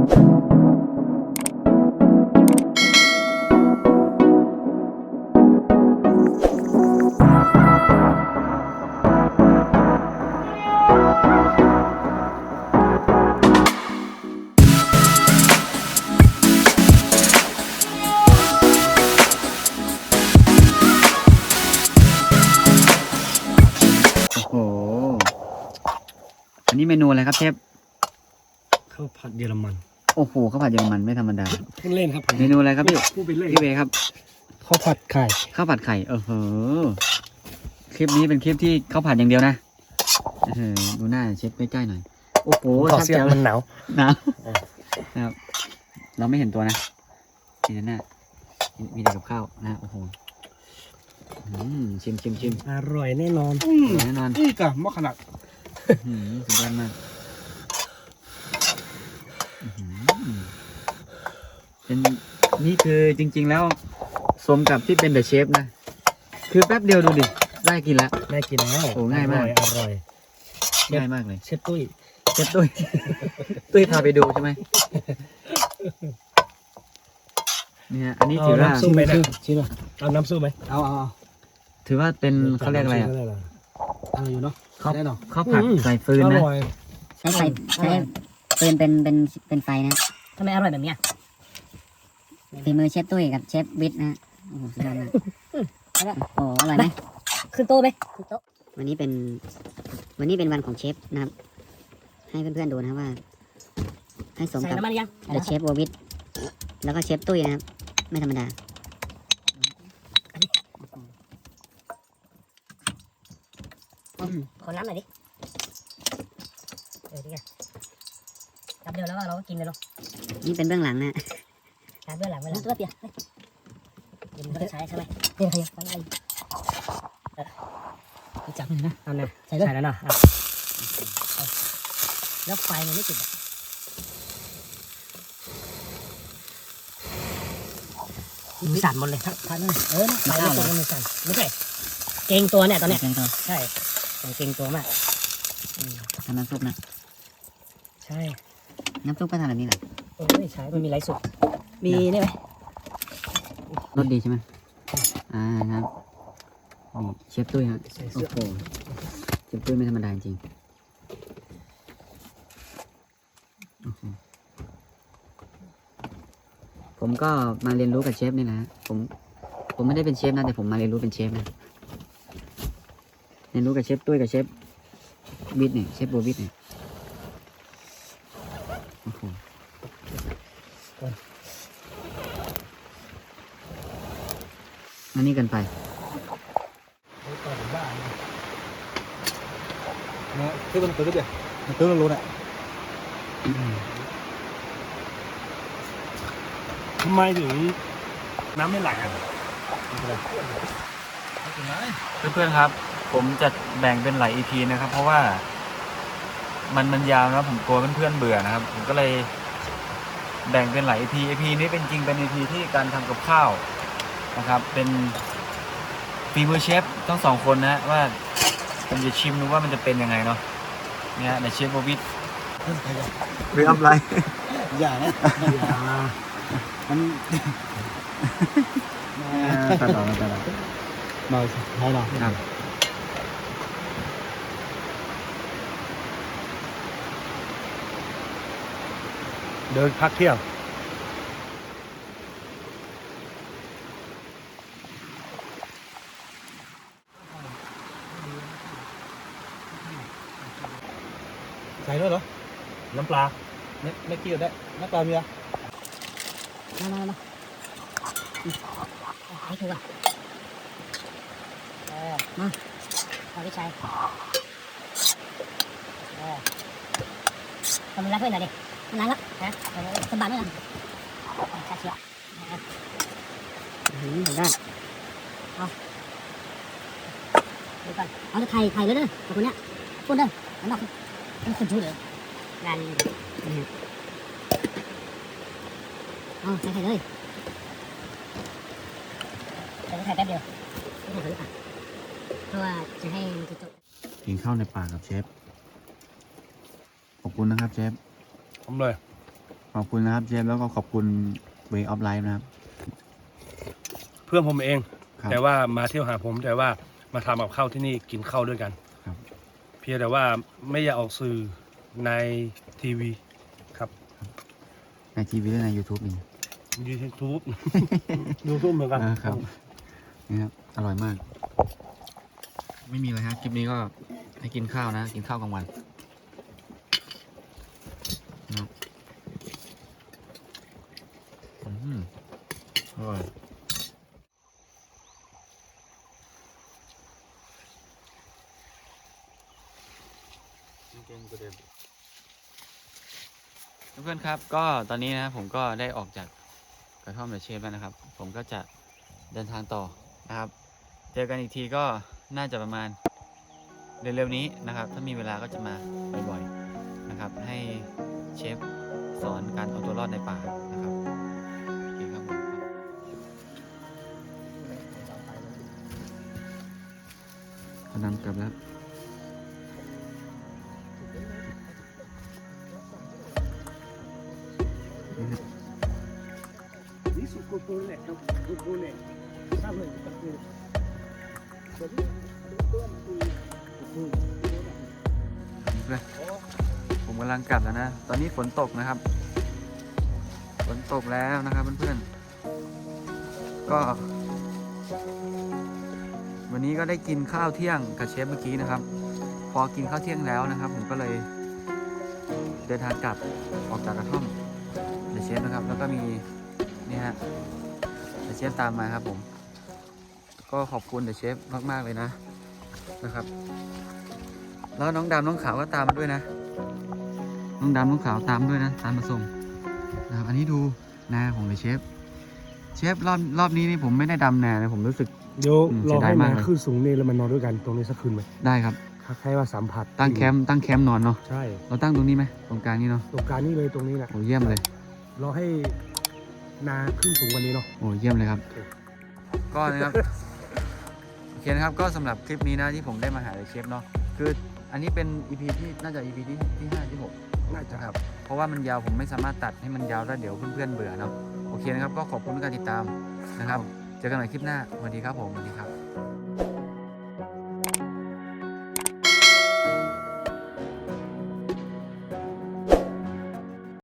โอ้โหอันนี้เมนูอะไรครับเชฟข้าวผัดเยอรมัน โอ้โหข้าวผัดเยอรมันไม่ธรรมดาพูดเล่นครับผมเมนูอะไรครับพี่พูดไปเล่นพี่เวครับข้าวผัดไข่ข้าวผัดไข่เออเหอคลิปนี้เป็นคลิปที่ข้าวผัดอย่างเดียวนะเออดูหน้าเชฟใกล้ๆหน่อย โอ้โหขอชัดเสียแจ๋งวมันหนาวหนาวเออนะครับ เราไม่เห็นตัวนะมีแต่หน้ามีมีแต่กับข้าวนะโอ้โหอืมชิมชิมชิมอร่อยแน่นอนแน่นอนนี่กะมะขนาดอื้อหือสุดยอดมาก เป็นนี่คือจริง ๆ แล้วสมกับที่เป็นเดอะเชฟนะ คือแป๊บเดียวดูดิ ได้กินแล้วแม่กินแล้วโอ้ง่ายมากอร่อยอร่อย ง่ายมากเลย เชฟตุ้ย เชฟตุ้ย ตุ้ยพาไปดูใช่ไหมเนี่ยอันนี้ถือว่าเน้ำซุปไหมนะ ชิมอะเอาน้ำซุปไหมเอาเอาเอาถือว่าเป็นเขาเรียกอะไรอะเอาอยู่เนาะข้าวได้เนาะข้าวผัดใส่ฟืนอนะ ร่อย ใช้ไฟใช้ปืนเป็นเป็นเป็นไฟนะทำไมอร่อยแบบเนี้ย ฝีมือเชฟตุ้ยกับเชฟวิทย์นะฮะโอ้โหสุดยอดมากโอ้โหอร่อยไหมขึ้นโต๊ะไหมขึ้นโต๊ะวันนี้เป็น วันนี้เป็นวันของเชฟนะครับ ให้เพื่อนๆดูนะครับว่า ให้สมกับเดอะเชฟโววิทแล้วก็เชฟตุ้ยนะครับ ไม่ธรรมดาขอน้ำหน่อยดิเออดีไงจับเดียวแล้วก็เราก็กินเลยลงนี่เป็นเบื้องหลังนะใช้ เบื้องหลังเบื้องหลังตัวเปียกกินก็ใช้ใช่ไหมเปียกใครฟังอะไรจับเลยนะเอานะใส่แล้วนะอะเอาแล้วไฟมันไม่ติดอะมือสั่นหมดเลยครับพันเออไฟไม่ติดมือสั่นไม่ใช่เกรงตัวเนี่ยตอนเนี้ยเชิญตัวใช่ผมเกรงตัวมากทำน้ำซุปนะ ใช่ น้ำซุปก็ทำแบบนี้เหรอโอ้ยใช้มันมีไรสุด มีนี่ไหมรสดีใช่ไหมอ่าครับนี่เชฟตุ้ยฮะใส่โอ้เสื้อโหเชฟตุ้ยไม่ธรรมดาจริงโอ้โหผมก็มาเรียนรู้กับเชฟนี่แหละฮะผมผมไม่ได้เป็นเชฟนะแต่ผมมาเรียนรู้เป็นเชฟนะเรียนรู้กับเชฟตุ้ยกับเชฟบิดเนี่ยเชฟโบบิดเนี่ยโอ้โห อันนี้เกันไปนะที่มันตัวเดียวมันตัวละโลน่ะทำไมถึงน้ำไม่ไหลอะเพื่อนๆครับ ผมจะแบ่งเป็นหลาย EP นะครับ เพราะว่า มันมันยาวนะผมกลัวเพื่อนๆเบื่อนะครับ ผมก็เลยแบ่งเป็นหลาย EP EP นี้เป็นจริงเป็น EP ที่การทำกับข้าว นะครับเป็นฝีมือเชฟทั้งสองคนนะว่าผมจะชิมดูว่ามันจะเป็นยังไงเนาะเนี่ยในเชฟโบวิทหรืออะไรอย่านะมันตัดออกตัดออกมาให้เราครับเดินพักเที่ยง ใส่ด้วยเหรอ น้ำปลาไม่ไม่เกี่ยวได้น้ำตาลมีอะมามามาให้ถูกอะเออมาเอาพี่ชายเออทำมันรักเพื่อนหน่อยดิมันนานละนะสบายไหมล่ะชาเชียวอืมสุดยอดดูก่อนเอาจะไทยไทยเลยเด้อตัวคนเนี้ยคนเด้อมันนอ กเป็นคนชูเลยงานเอาใส่ไทยเลยใส่ไทยแป๊บเดียวไม่ต้องหันปากเพราะว่าจะให้จุดจบกินข้าวในปากกับเชฟ ขอบคุณนะครับเชฟทำเลย ขอบคุณนะครับเชฟแล้วก็ขอบคุณ Way of Life นะครับ เพื่อนผมเอง ครับ แต่ว่ามาเที่ยวหาผมแต่ว่ามาทำกับข้าวที่นี่กินข้าวด้วยกันครับ เพียงแต่ว่าไม่อยากออกสื่อในทีวีครับในทีวีและใน YouTube นี่ ยูทูบ ยูทูบเหมือนกันอ่าครับ นี่ครับ อร่อยมาก ไม่มีอะไรฮะคลิปนี้ก็ให้กินข้าวนะ กินข้าวกลางวันนะครับอืมอร่อย เพื่อนๆครับ ก็ตอนนี้นะครับผมก็ได้ออกจากกระท่อมเดอะเชฟแล้วนะครับ ผมก็จะเดินทางต่อนะครับ เจอกันอีกทีก็น่าจะประมาณเร็วๆนี้นะครับ ถ้ามีเวลาก็จะมาบ่อยๆนะครับ ให้เชฟสอนการเอาตัวรอดในป่านะครับโอเคครับผมกำลังกลับแล้วีสุกุปุเล่ครับกุปุเล่ทราบเลยก็คือเพื่อนผมกำลังกลับแล้วนะ ตอนนี้ฝนตกนะครับ ฝนตกแล้วนะครับเพื่อนๆ ก็ วันนี้ก็ได้กินข้าวเที่ยงกับเชฟเมื่อกี้นะครับ พอกินข้าวเที่ยงแล้วนะครับ ผมก็เลย เดินทางกลับออกจากกระท่อมเดอะเชฟนะครับ แล้วก็มี นี่ฮะเดอะเชฟตามมาครับผม ก็ขอบคุณเดอะเชฟมากๆเลยนะนะครับ แล้วน้องดำน้องขาวก็ตามมาด้วยนะ น้องดำน้องขาวตามด้วยนะตามมาส่งนะครับอันนี้ดูนาของเดอะเชฟ เชฟรอบรอบนี้นี่ผมไม่ได้ดำนานะผมรู้สึก เดี๋ยวอืมรอเสียดายให้มามากเลย ขึ้นสูงนี่แล้วมานอนด้วยกันตรงนี้สักคืนไหมได้ครับ คล้ายๆว่าสัมผัสตั้งแคมป์ตั้งแคมป์นอนเนาะใช่เราตั้งตรงนี้ไหมตรงกลางนี้เนาะตรงกลารนี่เลยตรงนี้แหละโอ้เยี่ยมเลย รอให้ นาขึ้นสูงกว่านี้เนาะโอ้เยี่ยมเลยครับโอเคก็นะครับโอเคนะครับก็สำหรับคลิปนี้นะที่ผมได้มาหาเชฟเนาะคืออันนี้เป็น EP ที่น่าจะ EP ที่ที่ห้าที่หกน่าจะนะครับ เพราะว่ามันยาวผมไม่สามารถตัดให้มันยาวแล้วเดี๋ยวเพื่อนๆเบื่อเนาะโอเคนะครับก็ขอบคุณทุกการติดตามนะครับ เจอกันใหม่คลิปหน้าสวัสดีครับผมสวัสดีครับ